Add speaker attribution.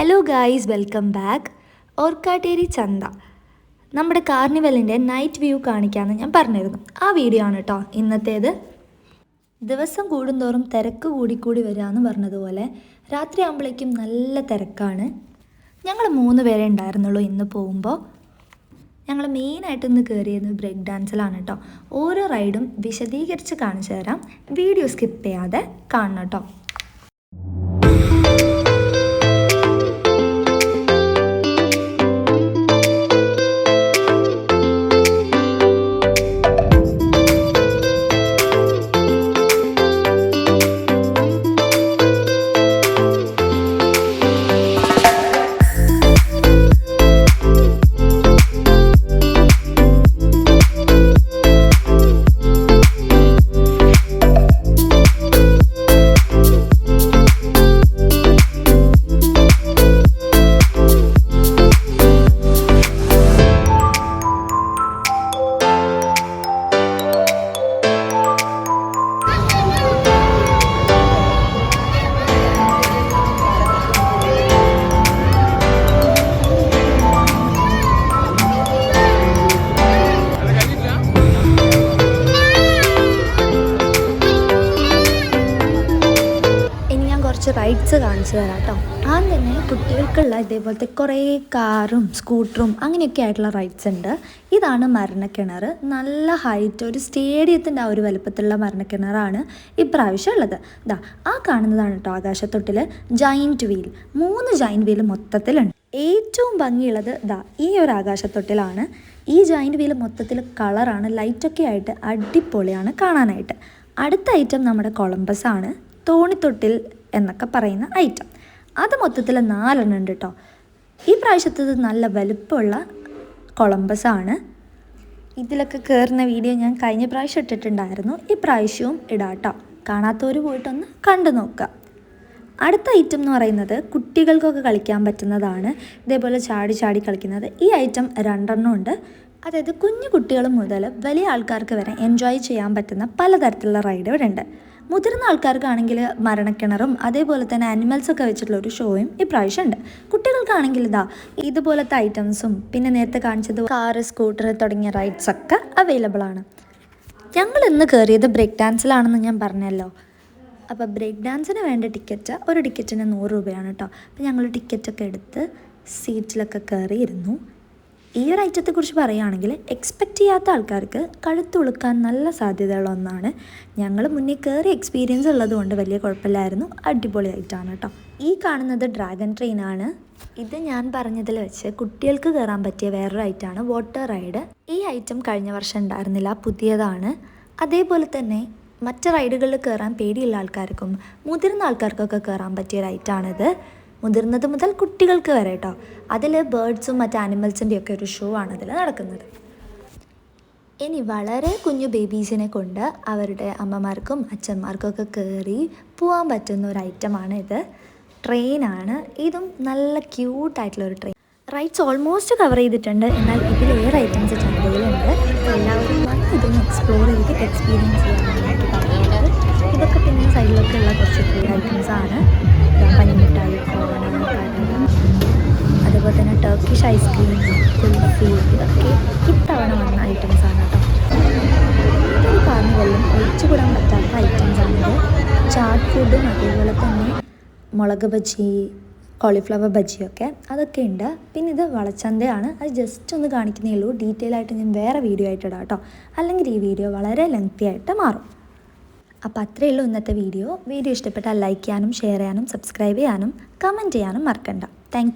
Speaker 1: Hello guys welcome back Orkkatteri ചന്ത. നമ്മുടെ കാർണിവലിന്റെ night view കാണിക്കാമെന്ന് ഞാൻ പറഞ്ഞിരുന്നു. ആ വീഡിയോ ആണ് കേട്ടോ ഇന്നത്തേത്. ദിവസം കൂടുന്തോറും തിരക്ക് കൂടിക്കൂടി വരികയെന്ന് പറഞ്ഞതുപോലെ രാത്രി ആകുമ്പോഴേക്കും നല്ല തിരക്കാണ്. ഞങ്ങൾ മൂന്ന് പേരെ ഉണ്ടായിരുന്നുള്ളൂ ഇന്ന് പോകുമ്പോൾ ഞങ്ങൾ മെയിനായിട്ട് ഇന്ന് കയറിയത് ബ്രേക്ക് ഡാൻസിലാണ് കേട്ടോ ഓരോ റൈഡും വിശദീകരിച്ച് കാണിച്ചു തരാം. വീഡിയോ സ്കിപ്പ് ചെയ്യാതെ കാണണം കേട്ടോ കുറച്ച് റൈഡ്സ് കാണിച്ചു തരാം കേട്ടോ ആദ്യം തന്നെ കുട്ടികൾക്കുള്ള ഇതേപോലത്തെ കുറേ കാറും സ്കൂട്ടറും അങ്ങനെയൊക്കെ ആയിട്ടുള്ള റൈഡ്സ് ഉണ്ട്. ഇതാണ് മരണക്കിണർ. നല്ല ഹൈറ്റ് ഒരു സ്റ്റേഡിയത്തിന്റെ ആ ഒരു വലുപ്പത്തിലുള്ള മരണക്കിണറാണ് ഇപ്രാവശ്യം ഉള്ളത്. ഇതാ ആ കാണുന്നതാണ് കേട്ടോ ആകാശത്തൊട്ടിൽ ജൈന്റ് വീൽ മൂന്ന് ജൈന്റ് വീൽ മൊത്തത്തിലുണ്ട്. ഏറ്റവും ഭംഗിയുള്ളത് ഇതാ ഈ ഒരു ആകാശത്തൊട്ടിലാണ്. ഈ ജോയിന്റ് വീൽ മൊത്തത്തിൽ കളറാണ് ലൈറ്റൊക്കെ ആയിട്ട് അടിപൊളിയാണ് കാണാനായിട്ട്. അടുത്ത ഐറ്റം നമ്മുടെ കൊളംബസ് ആണ്. തോണിത്തൊട്ടിൽ എന്നൊക്കെ പറയുന്ന ഐറ്റം അത് മൊത്തത്തിൽ നാലെണ്ണം ഉണ്ട് കേട്ടോ ഈ പ്രാവശ്യത്തത് നല്ല വലുപ്പമുള്ള കൊളംബസ് ആണ്. ഇതിലൊക്കെ കയറുന്ന വീഡിയോ ഞാൻ കഴിഞ്ഞ പ്രാവശ്യം ഇട്ടിട്ടുണ്ടായിരുന്നു. ഈ പ്രാവശ്യവും ഇടാട്ടോ കാണാത്തവർ പോയിട്ടൊന്ന് കണ്ടു നോക്കുക. അടുത്ത ഐറ്റം എന്ന് പറയുന്നത് കുട്ടികൾക്കൊക്കെ കളിക്കാൻ പറ്റുന്നതാണ്. ഇതേപോലെ ചാടി ചാടി കളിക്കുന്നത്. ഈ ഐറ്റം രണ്ടെണ്ണം ഉണ്ട്. അതായത് കുഞ്ഞു കുട്ടികൾ മുതൽ വലിയ ആൾക്കാർക്ക് വരെ എൻജോയ് ചെയ്യാൻ പറ്റുന്ന പലതരത്തിലുള്ള റൈഡ് ഇവിടെ ഉണ്ട് മുതിർന്ന ആൾക്കാർക്കാണെങ്കിൽ മരണക്കിണറും അതേപോലെ തന്നെ ആനിമൽസൊക്കെ വെച്ചിട്ടുള്ള ഒരു ഷോയും ഇപ്രാവശ്യം ഉണ്ട് കുട്ടികൾക്കാണെങ്കിൽ ഇതാ ഇതുപോലത്തെ ഐറ്റംസും പിന്നെ നേരത്തെ കാണിച്ചത് കാറ് സ്കൂട്ടർ തുടങ്ങിയ റൈഡ്സ് ഒക്കെ അവൈലബിൾ ആണ്. ഞങ്ങൾ ഇന്ന് കയറിയത് ബ്രേക്ക് ഡാൻസിലാണെന്ന് ഞാൻ പറഞ്ഞല്ലോ. അപ്പോൾ ബ്രേക്ക് ഡാൻസിന് വേണ്ട ടിക്കറ്റ് ഒരു ടിക്കറ്റിന് നൂറ് രൂപയാണ് കേട്ടോ. അപ്പോൾ ഞങ്ങൾ ടിക്കറ്റൊക്കെ എടുത്ത് സീറ്റിലൊക്കെ കയറിയിരുന്നു ഈ ഒരു ഐറ്റത്തെക്കുറിച്ച് പറയുകയാണെങ്കിൽ എക്സ്പെക്റ്റ് ചെയ്യാത്ത ആൾക്കാർക്ക് കഴുത്തുളുക്കാൻ നല്ല സാധ്യതയുള്ള ഒന്നാണ്. ഞങ്ങൾ മുന്നേ കയറി എക്സ്പീരിയൻസ് ഉള്ളതുകൊണ്ട് വലിയ കുഴപ്പമില്ലായിരുന്നു. അടിപൊളിയായിട്ടാണ് കേട്ടോ. ഈ കാണുന്നത് ഡ്രാഗൺ ട്രെയിൻ ആണ്. ഇത് ഞാൻ പറഞ്ഞതിൽ വെച്ച് കുട്ടികൾക്ക് കയറാൻ പറ്റിയ വേറൊരു ഐറ്റമാണ് വാട്ടർ റൈഡ് ഈ ഐറ്റം കഴിഞ്ഞ വർഷം ഉണ്ടായിരുന്നില്ല പുതിയതാണ്. അതേപോലെ തന്നെ മറ്റ് റൈഡുകളിൽ കയറാൻ പേടിയുള്ള ആൾക്കാർക്കും മുതിർന്ന ആൾക്കാർക്കൊക്കെ കയറാൻ പറ്റിയ ഒരു ഐറ്റമാണിത് മുതിർന്നത് മുതൽ കുട്ടികൾക്ക് വരെ കേട്ടോ അതിൽ ബേർഡ്സും മറ്റ് ആനിമൽസിന്റെ ഒക്കെ ഒരു ഷോ ആണ് അതിൽ നടക്കുന്നത്. ഇനി വളരെ കുഞ്ഞു ബേബീസിനെ കൊണ്ട് അവരുടെ അമ്മമാർക്കും അച്ഛന്മാർക്കൊക്കെ കയറി പോകാൻ പറ്റുന്ന ഒരു ഐറ്റമാണ് ഇത്. ട്രെയിനാണ് ഇതും നല്ല ക്യൂട്ടായിട്ടുള്ള ഒരു ട്രെയിൻ റൈറ്റ്സ് ഓൾമോസ്റ്റ് കവർ ചെയ്തിട്ടുണ്ട്. എന്നാൽ ഇതിലേറെ ഐറ്റംസ് ചന്തയിലുണ്ട് എല്ലാവരും ഇതൊന്ന് എക്സ്പ്ലോർ ചെയ്ത് എക്സ്പീരിയൻസ് എനിക്ക് പറയുന്നത് ഇതൊക്കെ പിന്നെ സൈഡിലൊക്കെ ഉള്ള കുറച്ച് ഐറ്റംസ് ആണ്. പനിമിഠായി കോണ അതുപോലെ തന്നെ ടർക്കിഷ് ഐസ്ക്രീം കുൽഫി ഇതൊക്കെ ഇത്തവണ വന്ന ഐറ്റംസ് ആണ് കേട്ടോ ഇതൊരു കാർണിവലിലും ഒഴിച്ചുകൂടാൻ പറ്റാത്ത ഐറ്റംസ് ആണിത്. ചാട്ട് ഫുഡും അതേപോലെ തന്നെ മുളക് ബജി കോളിഫ്ലവർ ബജിയൊക്കെ അതൊക്കെ ഉണ്ട് പിന്നെ ഇത് വളച്ചന്തയാണ്. അത് ജസ്റ്റ് ഒന്ന് കാണിക്കുന്നേ ഉള്ളൂ. ഡീറ്റെയിൽ ആയിട്ട് ഞാൻ വേറെ വീഡിയോ ആയിട്ട് ഇടാം കേട്ടോ അല്ലെങ്കിൽ ഈ വീഡിയോ വളരെ ലെങ്തി ആയിട്ട് മാറും. അപ്പോൾ അത്രയേ ഉള്ളൂ ഇന്നത്തെ വീഡിയോ. വീഡിയോ ഇഷ്ടപ്പെട്ടാൽ ലൈക്ക് ചെയ്യാനും ഷെയർ ചെയ്യാനും സബ്സ്ക്രൈബ് ചെയ്യാനും കമന്റ് ചെയ്യാനും മറക്കണ്ട. താങ്ക്